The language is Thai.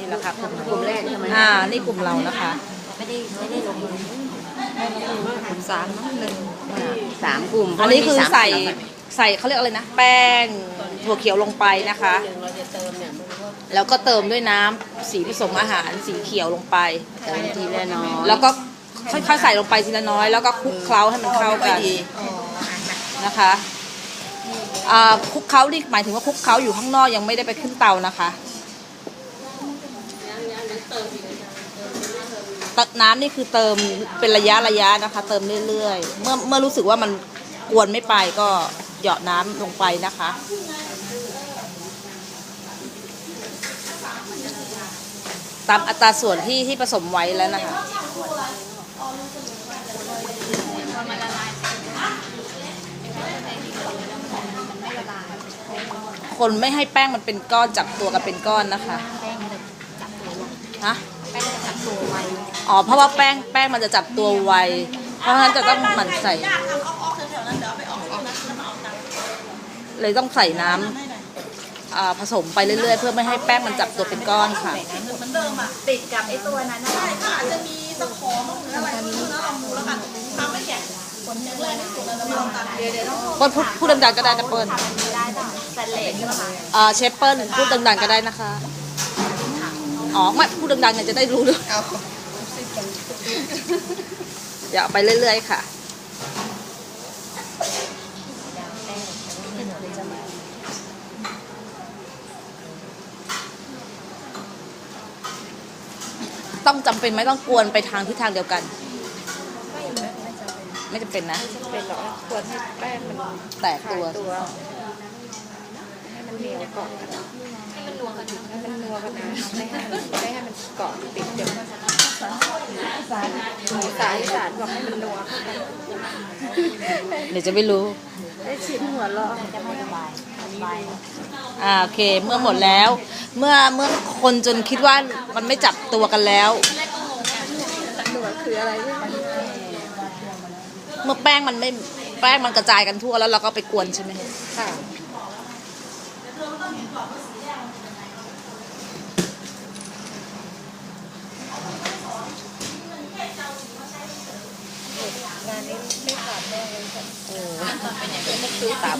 นี่แหละค่ะกลุ่มกลุ่มแรกใช่ไหมอ่า นี่กลุ่มเรานะคะ ไม่ได้ไม่ได้ลงมือสามหนึ่งสามกลุ่มอันนี้คือเพราะใส่มีามใส่เขาเรียกอะไรนะ แป้งถั่วเขียวลงไปนะคะเราจะเติมเนี่ยไม่รู้ว่าแล้วก็เติมด้วยน้ำสีผสมอาหารสีเขียวลงไปเติมทีละน้อยแล้วก็ค่อยๆใส่ลงไปทีละน้อย แล้วก็คลุกเคล้าให้มันเข้ากันนะคะอ่าคลุกเคล้านี่หมายถึงว่าคลุกเคล้าอยู่ข้างนอกยังไม่ได้ไปขึ้นเตานะคะตัก น้ำนี่คือเติมเป็นระยะระยะนะคะ เติมเรื่อยๆ เมื่อเมื่อรู้สึกว่ามันกวนไม่ไปก็เหยาะน้ำลงไปนะคะ ตามอัตราส่วนที่ที่ผสมไว้แล้วนะคะคนไม่ให้แป้งมันเป็นก้อนจับตัวกันเป็นก้อนนะคะ ฮะแป้งจะจับตัวไวอ๋อเพราะว่าแป้งแป้งมันจะจับตัวไว เพราะฉะนั้นจะต้องหมั่นใส่เลยต้องใส่น้ำอ่าผสมไปเรื่อยๆ เพื่อไม่ให้แป้งมันจับตัวเป็นก้อนค่ะติดกับไอ้ตัวนั้นนะใช่ค่ะอาจจะมีตะขอมั้งหรืออะไรไม่รู้นะลองดูแล้วกันทำไม่แข็งผลแข็งแรงที่สุดแล้วเราลองกันเดี๋ยวเดี๋ยวต้องเปิ้ลพูดพูดดังๆก็ได้นะเปิ้ลได้ป่ะสเลดใช่ไหมอ่าเชฟเปิ้ลพูดดังๆก็ได้นะคะ อ๋อไม่พูดดังๆเนี่ยจะได้รู้ด้วยอย่าเอาไปเรื่อยๆค่ะต้องจำเป็นไหมต้องกวนไปทางทิศทางเดียวกัน ไม่จำเป็นนะเป็นหรอควรให้แป้งมันแตกตัวตัวให้มันเหนียวเกาะกั นให้มันนัวกันให้มันนัวกันนะไม่ให้มันไม่ให้มันเกาะติดเดี๋ยวสารสารสารบอกให้มันนัวเข้ากันเดี๋ยวจะไม่รู้ได้ชิมหัวเราะจะไม่สบายสบายอ่าโอเคเมื่อหมดแล้ว เมื่อเมื่อคนจนคิดว่ามันไม่จับตัวกันแล้วหนวดคืออะไรเนี่ยเมื่อแป้งมันไม่แป้งมันกระจายกันทั่วแล้วเราก็ไปกวนใช่ไหมค่ะ งานนี้ไม่ขาดแน่เลยค่ะตาม